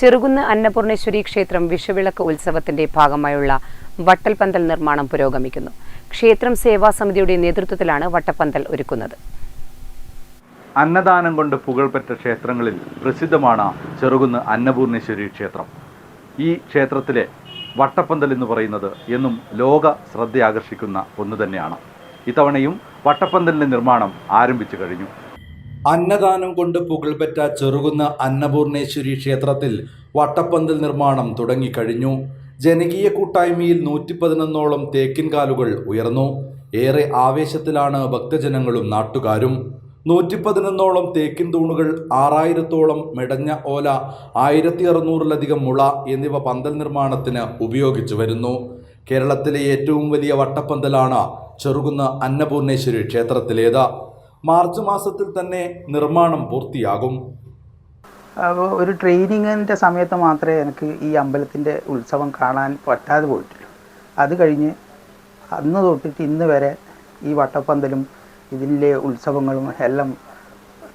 ചെറുകുന്ന് അന്നപൂർണേശ്വരി ക്ഷേത്രം വിഷുവിളക്ക് ഉത്സവത്തിന്റെ ഭാഗമായുള്ള വട്ടൽപന്തൽ നിർമ്മാണം പുരോഗമിക്കുന്നു. ക്ഷേത്രം സേവാ സമിതിയുടെ നേതൃത്വത്തിലാണ് വട്ടപ്പന്തൽ ഒരുക്കുന്നത്. അന്നദാനം കൊണ്ട് പുകൾപെറ്റ ക്ഷേത്രങ്ങളിൽ പ്രസിദ്ധമാണ് ചെറുകുന്ന് അന്നപൂർണേശ്വരി ക്ഷേത്രം. ഈ ക്ഷേത്രത്തിലെ വട്ടപ്പന്തൽ എന്ന് പറയുന്നത് എന്നും ലോക ശ്രദ്ധയാകർഷിക്കുന്ന ഒന്ന് തന്നെയാണ്. ഇത്തവണയും വട്ടപ്പന്തലിന്റെ നിർമ്മാണം ആരംഭിച്ചു കഴിഞ്ഞു. അന്നദാനം കൊണ്ട് പുകൾപെറ്റ ചെറുകുന്ന അന്നപൂർണേശ്വരി ക്ഷേത്രത്തിൽ വട്ടപ്പന്തൽ നിർമ്മാണം തുടങ്ങിക്കഴിഞ്ഞു. ജനകീയ കൂട്ടായ്മയിൽ നൂറ്റി പതിനൊന്നോളം തേക്കിൻകാലുകൾ ഉയർന്നു. ഏറെ ആവേശത്തിലാണ് ഭക്തജനങ്ങളും നാട്ടുകാരും. നൂറ്റി പതിനൊന്നോളം തേക്കിൻ തൂണുകൾ ആറായിരത്തോളം മെടഞ്ഞ ഓല ആയിരത്തി അറുന്നൂറിലധികം മുള എന്നിവ പന്തൽ നിർമ്മാണത്തിന് ഉപയോഗിച്ചു വരുന്നു. കേരളത്തിലെ ഏറ്റവും വലിയ വട്ടപ്പന്തലാണ് ചെറുകുന്ന അന്നപൂർണേശ്വരി ക്ഷേത്രത്തിലേത്. മാർച്ച് മാസത്തിൽ തന്നെ നിർമ്മാണം പൂർത്തിയാകും. അപ്പോൾ ഒരു ട്രെയിനിങ്ങിന്റെ സമയത്ത് മാത്രമേ എനിക്ക് ഈ അമ്പലത്തിന്റെ ഉത്സവം കാണാൻ പറ്റാതെ പോയിട്ടുള്ളൂ. അത് കഴിഞ്ഞ് അന്ന് തൊട്ടിട്ട് ഇന്ന് വരെ ഈ വട്ടപ്പന്തലും ഇതിലെ ഉത്സവങ്ങളും എല്ലാം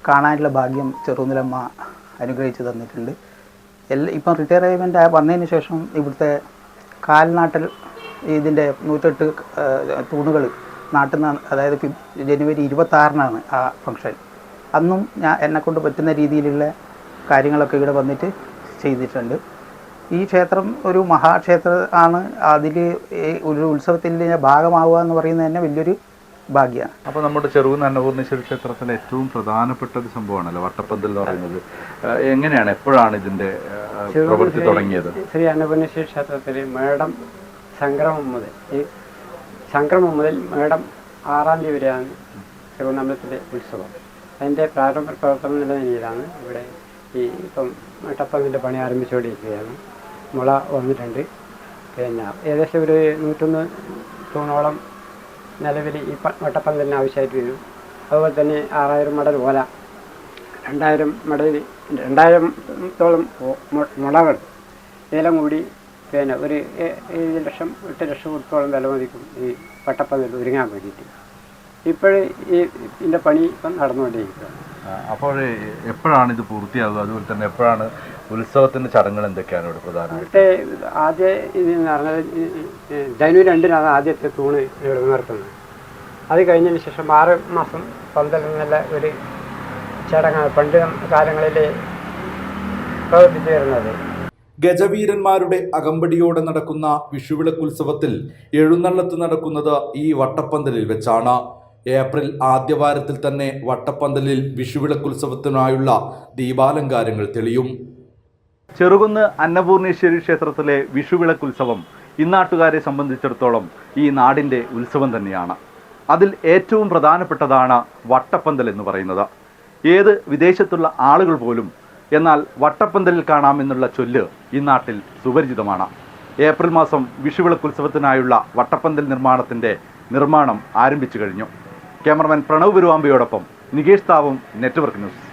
കാണാനുള്ള ഭാഗ്യം ചെറുനിലമ്മ അനുഗ്രഹിച്ചു തന്നിട്ടുണ്ട്. എല്ലാ ഇപ്പം റിട്ടയർമെന്റ് വന്നതിന് ശേഷം ഇവിടുത്തെ കാൽനാട്ടൽ ഇതിന്റെ നൂറ്റെട്ട് തൂണുകൾ നാട്ടിൽ നിന്ന് അതായത് ജനുവരി ഇരുപത്താറിനാണ് ആ ഫംഗ്ഷൻ. അന്നും ഞാൻ എന്നെക്കൊണ്ട് പറ്റുന്ന രീതിയിലുള്ള കാര്യങ്ങളൊക്കെ ഇവിടെ വന്നിട്ട് ചെയ്തിട്ടുണ്ട്. ഈ ക്ഷേത്രം ഒരു മഹാക്ഷേത്രമാണ് അതിൽ ഒരു ഉത്സവത്തിന്റെ ഭാഗമാവുക എന്ന് പറയുന്നത് തന്നെ വലിയൊരു ഭാഗ്യമാണ്. അപ്പോൾ നമ്മുടെ ചെറുകുന്ന അന്നപൂർണേശ്വരി ക്ഷേത്രത്തിലെ ഏറ്റവും പ്രധാനപ്പെട്ട ഒരു സംഭവമാണല്ലോ വട്ടപ്പന്തൽ എന്ന് പറയുന്നത്. എങ്ങനെയാണ് എപ്പോഴാണ് ഇതിന്റെ പ്രവൃത്തി തുടങ്ങിയത്? ശ്രീ അന്നപൂർണേശ്വരി ക്ഷേത്രത്തിൽ മേടം സംക്രമം മുതൽ ഈ സംക്രമം മുതൽ മേടം ആറാം തീയതി വരെയാണ് തിരുവണ്ണാമലത്തിലെ ഉത്സവം. അതിന്റെ പ്രാരംഭ പ്രവർത്തനം നല്ല നിലയിലാണ് ഇവിടെ ഈ ഇപ്പം മട്ടപ്പന്നിന്റെ പണി ആരംഭിച്ചുകൊണ്ടിരിക്കുകയാണ്. മുള വന്നിട്ടുണ്ട്. പിന്നെ ഏകദേശം ഒരു നൂറ്റൊന്ന് തൂണോളം നിലവിൽ ഈ വട്ടപ്പന്തലിന് ആവശ്യമായിട്ട് വരും. അതുപോലെ തന്നെ ആറായിരം മടൽ ഓല രണ്ടായിരം മടൽ രണ്ടായിരത്തോളം മുളകൾ ഇതെല്ലാം കൂടി പിന്നെ ഒരു ഏഴ് ലക്ഷം എട്ട് ലക്ഷം കൊടുത്തോളം വില മതിക്കും ഈ പട്ടപ്പതിൽ ഒരുങ്ങാൻ വേണ്ടിയിട്ട്. ഇപ്പോൾ ഈ ഇതിന്റെ പണി ഇപ്പം നടന്നുകൊണ്ടിരിക്കുകയാണ് അപ്പോൾ എപ്പോഴാണ് ഇത് പൂർത്തിയാകുക അതുപോലെ തന്നെ എപ്പോഴാണ് ഉത്സവത്തിന്റെ ചടങ്ങുകൾ എന്തൊക്കെയാണ് ഇവിടെ പ്രധാനമായിട്ട്? ആദ്യ ഇത് പറഞ്ഞത് ജനുവരി രണ്ടിനാണ് ആദ്യത്തെ തൂണ് ഇവിടെ നിർത്തുന്നത് അത് കഴിഞ്ഞതിന് ശേഷം ആറ് മാസം പന്തലെന്നല്ല ഒരു ചടങ്ങാണ്. പണ്ട് കാലങ്ങളിൽ പ്രവർത്തിച്ചു വരുന്നത്. ഗജവീരന്മാരുടെ അകമ്പടിയോടെ നടക്കുന്ന വിഷുവിളക്കുത്സവത്തിൽ എഴുന്നള്ളത്ത് നടക്കുന്നത് ഈ വട്ടപ്പന്തലിൽ വെച്ചാണ്. ഏപ്രിൽ ആദ്യവാരത്തിൽ തന്നെ വട്ടപ്പന്തലിൽ വിഷുവിളക്കുത്സവത്തിനായുള്ള ദീപാലങ്കാരങ്ങൾ തെളിയും. ചെറുകുന്ന് അന്നപൂർണേശ്വരി ക്ഷേത്രത്തിലെ വിഷുവിളക്കുത്സവം ഇന്നാട്ടുകാരെ സംബന്ധിച്ചിടത്തോളം ഈ നാടിന്റെ ഉത്സവം തന്നെയാണ്. അതിൽ ഏറ്റവും പ്രധാനപ്പെട്ടതാണ് വട്ടപ്പന്തൽ എന്ന് പറയുന്നത്. ഏത് വിദേശത്തുള്ള ആളുകൾ പോലും എന്നാൽ വട്ടപ്പന്തലിൽ കാണാമെന്നുള്ള ചൊല്ല് ഈ നാട്ടിൽ സുപരിചിതമാണ്. ഏപ്രിൽ മാസം വിഷുവിളക്കുത്സവത്തിനായുള്ള വട്ടപ്പന്തൽ നിർമ്മാണത്തിന്റെ നിർമ്മാണം ആരംഭിച്ചു കഴിഞ്ഞു. ക്യാമറമാൻ പ്രണവ് പെരുവാമ്പയോടൊപ്പം നികേഷ് താവും നെറ്റ്വർക്ക് ന്യൂസ്.